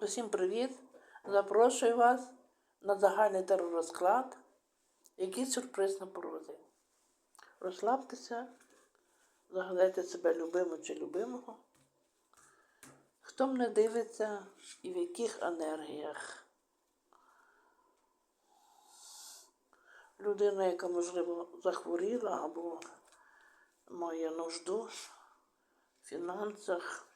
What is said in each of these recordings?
Усім привіт! Запрошую вас на загальний теророзклад. Який сюрприз на порозі. Розслабтеся, загадайте себе любимого чи любимого. Хто мене дивиться і в яких енергіях? Людина, яка, можливо, захворіла або має нужду в фінансах.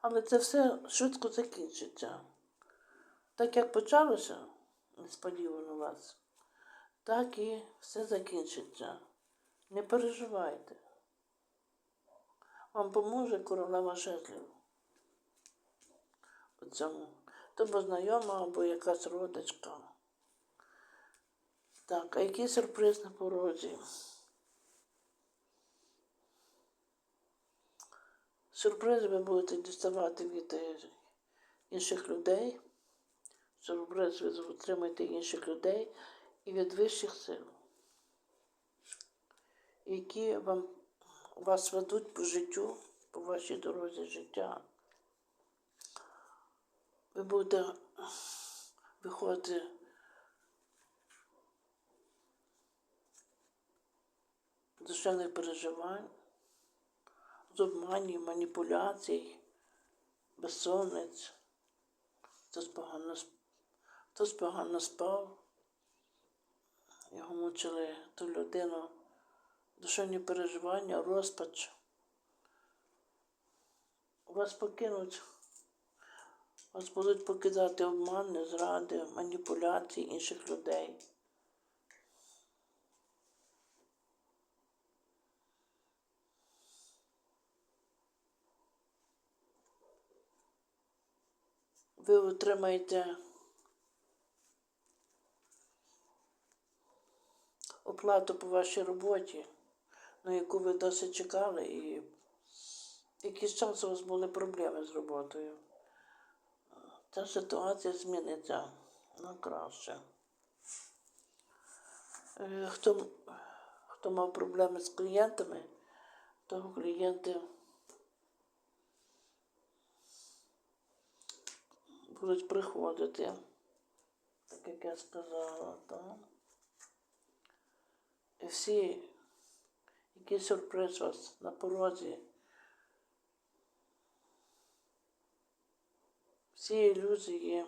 Але це все швидко закінчиться. Так як почалося несподівано вас, так і все закінчиться. Не переживайте. Вам поможе королева жезлів. У цьому. То бо знайома або якась родичка. Так, а який сюрприз на порозі? Сюрпризи ви будете діставати від е, інших людей. Сюрприз ви отримаєте інших людей і від вищих сил, які вам, вас ведуть по життю, по вашій дорозі життя. Ви будете виходити душевних переживань з обманів, маніпуляцій, безсонниць, хтось погано, хтось погано спав, його мучили ту людину, душевні переживання, розпач. Вас покинуть, вас будуть покидати обмани, зради, маніпуляції інших людей. Ви отримаєте оплату по вашій роботі, на яку ви досить чекали, і якийсь час у вас були проблеми з роботою. Ця ситуація зміниться на краще. Е, Хто, хто мав проблеми з клієнтами, того клієнти будуть приходити, так як я сказала, так. І всі, який сюрприз у вас на порозі, всі ілюзії,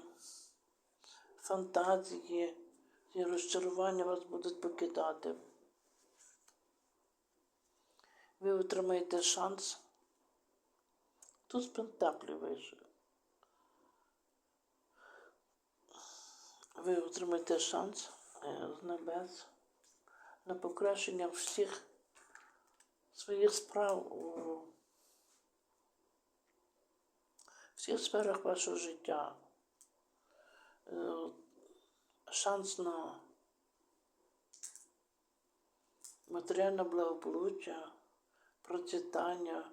фантазії і розчарування вас будуть покидати. Ви отримаєте шанс. Тут з пентаклів вийшов. Ви отримаєте шанс е, з небес на покращення всіх своїх справ у всіх сферах вашого життя. Е, Шанс на матеріальне благополуччя, процвітання.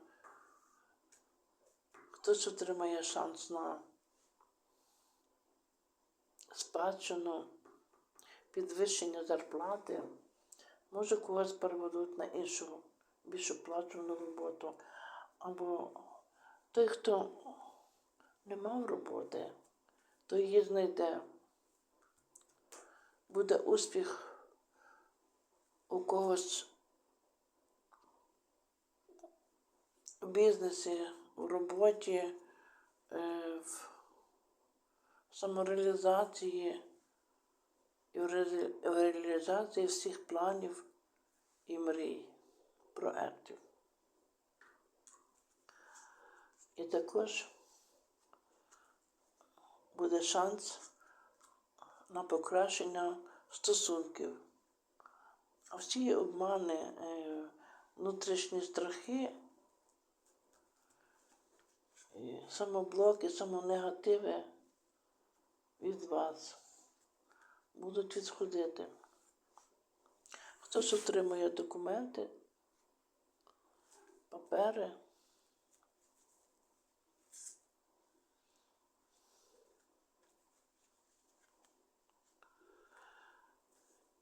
Хтось отримає шанс на спадщину, підвищення зарплати, може когось переведуть на іншу більш оплачувану роботу. Або той, хто не мав роботи, той її знайде. Буде успіх у когось в бізнесі, в роботі, е, в самореалізації і в реалізації всіх планів і мрій, проєктів. І також буде шанс на покращення стосунків. А всі обмани, е, внутрішні страхи, самоблоки, самонегативи від вас будуть відходити. Хтось отримує документи, папери.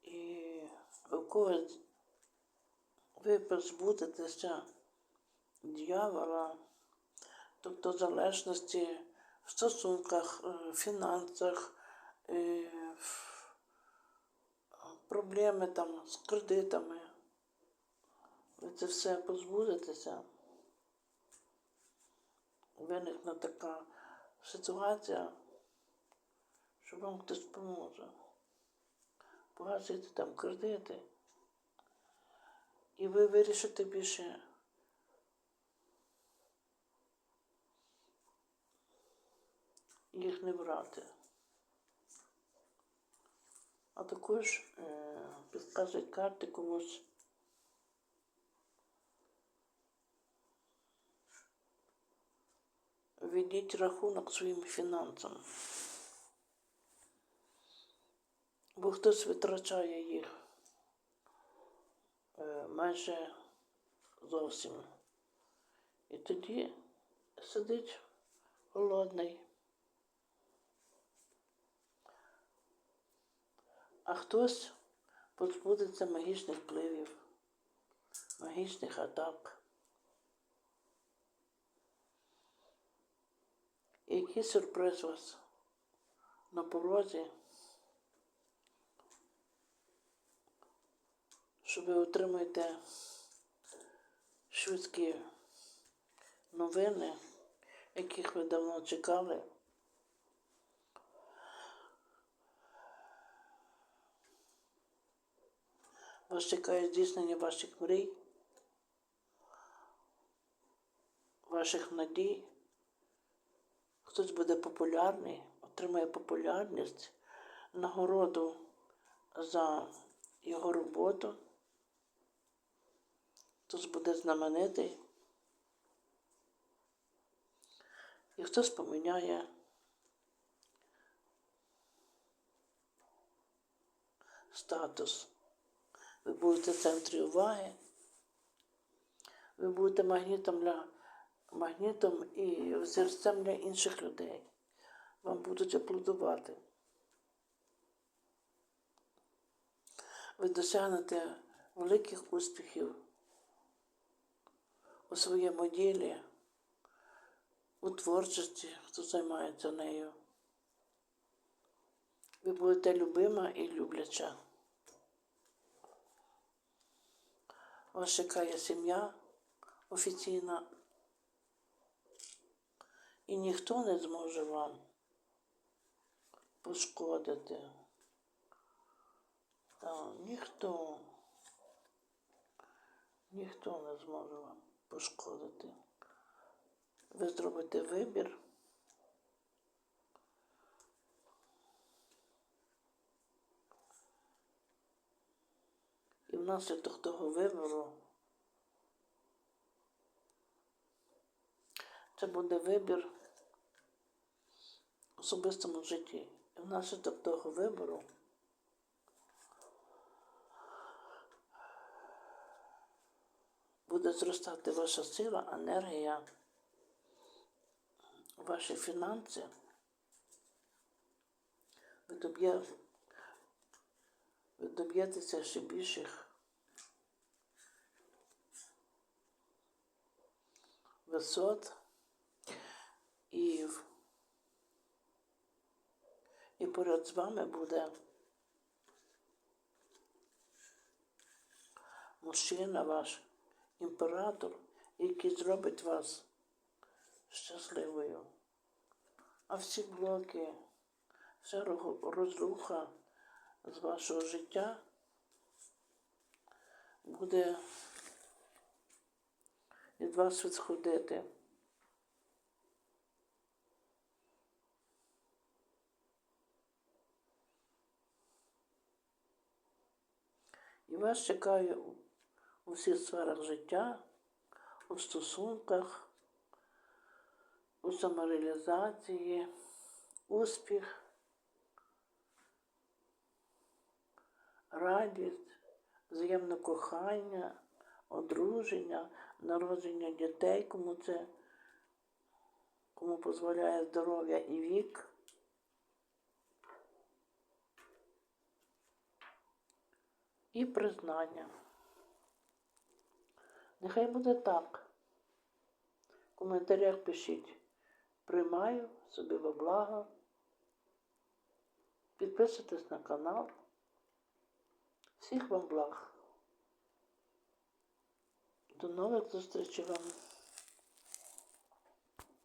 І у когось ви позбудетеся дьявола, тобто залежності в стосунках, е, в фінансах, е, в- проблеми там з кредитами. Ви це все позбудетеся. Виникне така ситуація, що вам хтось поможе. Погасити там кредити. І ви вирішите більше їх не брати. А також е, підказують карти комусь. Ведіть рахунок своїм фінансам. Бо хтось витрачає їх е, майже зовсім. І тоді сидить голодний. А хтось позбудеться магічних впливів, магічних атак. І який сюрприз вас на порозі, що ви отримаєте швидкі новини, яких ви давно чекали. Вас чекає здійснення ваших мрій, ваших надій. Хтось буде популярний, отримає популярність, нагороду за його роботу. Хтось буде знаменитий. І хтось поміняє статус. Ви будете в центрі уваги. Ви будете магнітом для магнітом і взірцем для інших людей. Вам будуть аплодувати. Ви досягнете великих успіхів у своєму ділі, у творчості, хто займається нею. Ви будете любима і любляча. Вас чекає сім'я офіційна. І ніхто не зможе вам пошкодити. Та, ніхто, ніхто не зможе вам пошкодити. Ви зробите вибір. І внаслідок того вибору це буде вибір в особистому житті. І внаслідок того вибору буде зростати ваша сила, енергія, ваші фінанси. Ви доб'єтеся ще більших висот і, і поряд з вами буде мужчина ваш, імператор, який зробить вас щасливою. А всі блоки, вся розруха з вашого життя буде від вас відходити. І вас чекає у- у всіх сферах життя, у стосунках, у самореалізації, успіх, радість, взаємне кохання, одруження, народження дітей, кому це, кому дозволяє здоров'я і вік. І признання. Нехай буде так. В коментарях пишіть. Приймаю собі во благо. Підписуйтесь на канал. Всіх вам благ. До нових зустрічей вам.